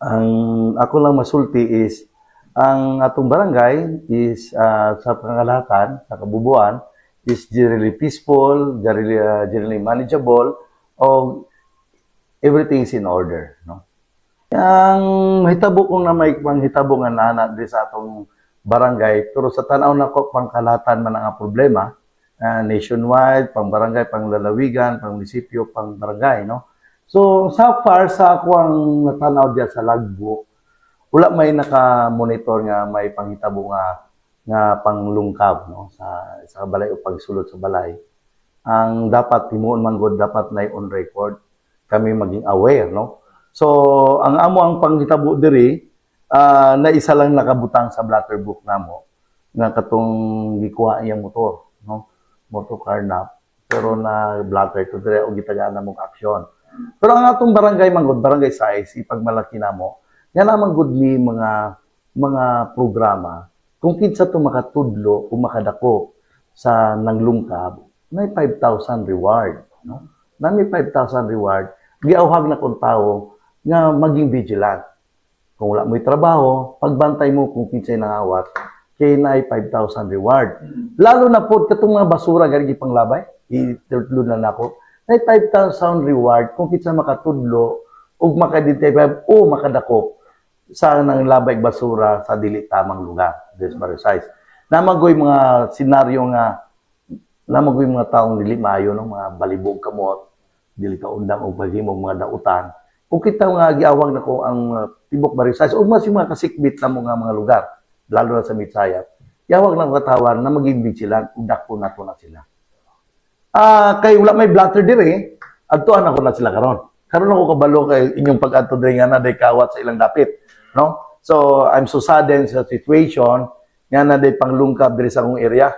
Ang ako lang masulti is ang atong barangay is ah, sa pangalatan, sa kabubuan is generally peaceful, generally, ah, generally manageable, o everything is in order, no? Ang mahitabo kong na may panghitabo nga nana di sa atong barangay, pero sa tanaw na ko pangkalatan man ang problema, ah, nationwide, pang barangay, pang lalawigan, pang munisipyo, pang barangay, no? So, so far sa ako ang natanaw diya sa logbook, wala may naka-monitor nga may panghitabo nga nga panglungkab no sa sa balay o pagsulod sa balay. Ang dapat timuon man gud dapat na on record kami maging aware no. So, ang amo ang panghitabo diri ah, na isa lang nakabutang sa blatter book namo nga katong gikuha iyang motor no motor car na pero na blatter to dire og gitagaan na mong aksyon pero ang atong barangay manggod, barangay size, ipag malaki na mo, yan naman good mga mga programa. Kung kinsa to makatudlo o makadako sa nanglungkab, may 5,000 reward. No? Na may 5,000 reward, giawhag na kung tao nga maging vigilant. Kung wala mo'y trabaho, pagbantay mo kung kinsay nangawat, kay na ay 5,000 reward. Lalo na po, katong mga basura, gari panglabay, itutlo na nako, ay 5,000 reward kung kitsa makatudlo o makadetective o makadako sa nang labay basura sa dili tamang lugar. This size namagoy mga senaryo nga namagoy mga taong dili maayo no? Mga balibog kamot dili ka undang og paghimong mga dautan. Kung kita nga giawag nako ang uh, tibok barisay o mas mga kasikbit na mga mga lugar lalo na sa Mitsayap iawag lang katawan na maging vigilant ug dako nato na sila Ah, kay wala may blatter dire, adtuan ako na sila karon. Karon ako kabalo kay inyong pag-adto dire nga na day kawat sa ilang dapit, no? So, I'm so saddened sa situation nga na day panglungkab dire sa akong area.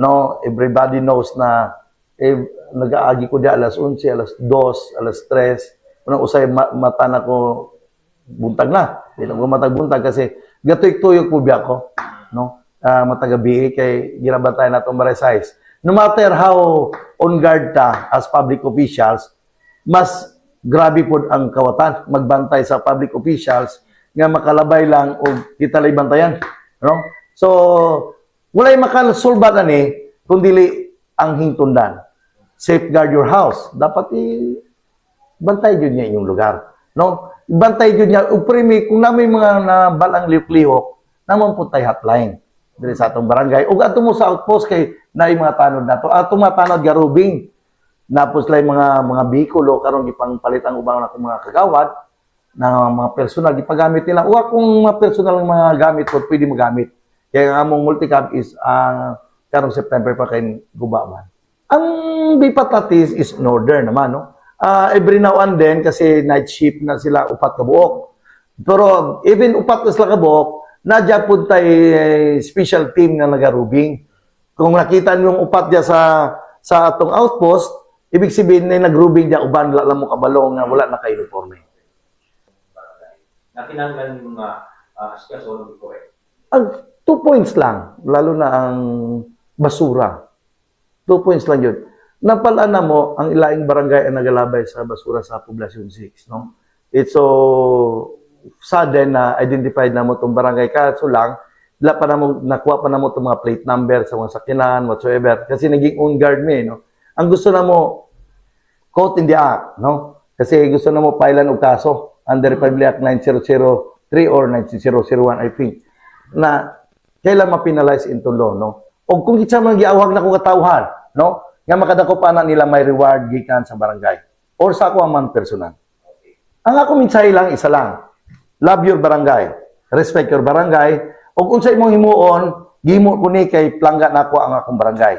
No, everybody knows na eh, nag-aagi ko di alas 11, alas 2, alas 3. Unang usay ma- mata na ko buntag na. Di na ko matag-buntag kasi gatoy-tuyok po biya ko, no? Ah, matagabi kay ginabantay na itong size no matter how on guard ta as public officials, mas grabe po ang kawatan magbantay sa public officials nga makalabay lang o kita lay bantayan. No? So, walay makasolba na ni kundi ang hingtundan. Safeguard your house. Dapat i bantay jud niya inyong lugar. No? Bantay jud niya ug primi kung na may mga nabalang lihok-lihok, namon po tay hotline diri sa atong barangay. Ug ato mo sa outpost kay naay mga tanod nato. Ato mga tanod garubing. Napos lay mga mga bikulo karon gipangpalit ang ubang na mga kagawad na mga personal gipagamit nila. Wa kung mga personal ang mga gamit ko pwede magamit. Kaya ang among multicam is ang karong September pa kay gubaman. Ang bipatatis is in order naman, no? Ah, every now and then, kasi night shift na sila upat ka buok. Pero even upat na sila ka buok, nadya po tayo eh, special team na nagarubing. Kung nakita niyo yung upat diya sa sa atong outpost, ibig sabihin na nagrubing diya uban wala lang mo kabalo nga wala na kay uniforme. na tinanggal ng mga uh, askas o ng correct. Ang two points lang, lalo na ang basura. Two points lang yun. Napalaan na mo, ang ilaing barangay ang nagalabay sa basura sa Poblasyon 6. No? It's so sudden na identified na mo itong barangay. Kaso lang, wala pa na mo, nakuha pa na mo itong mga plate number sa mga sakinan, whatsoever. Kasi naging on guard me. No? Ang gusto na mo, quote in the act. No? Kasi gusto na mo pailan og kaso under Republic Act 9003 or 9001, I think, na kailan mapinalize into law, no? O kung kitsa man giawag na kong katawhan, no? Nga makadako na nila may reward gikan sa barangay or sa ako man personal. Ang ako minsay lang isa lang. Love your barangay. Respect your barangay. Kung sa imong himuon, gimo ko ni kay plangga na ako ang akong barangay.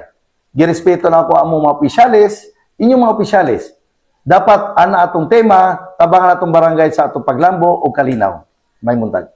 Girespeto na ako ang mga opisyalis, inyong mga opisyalis. Dapat ana atong tema, tabangan atong barangay sa atong paglambo o kalinaw. May muntag.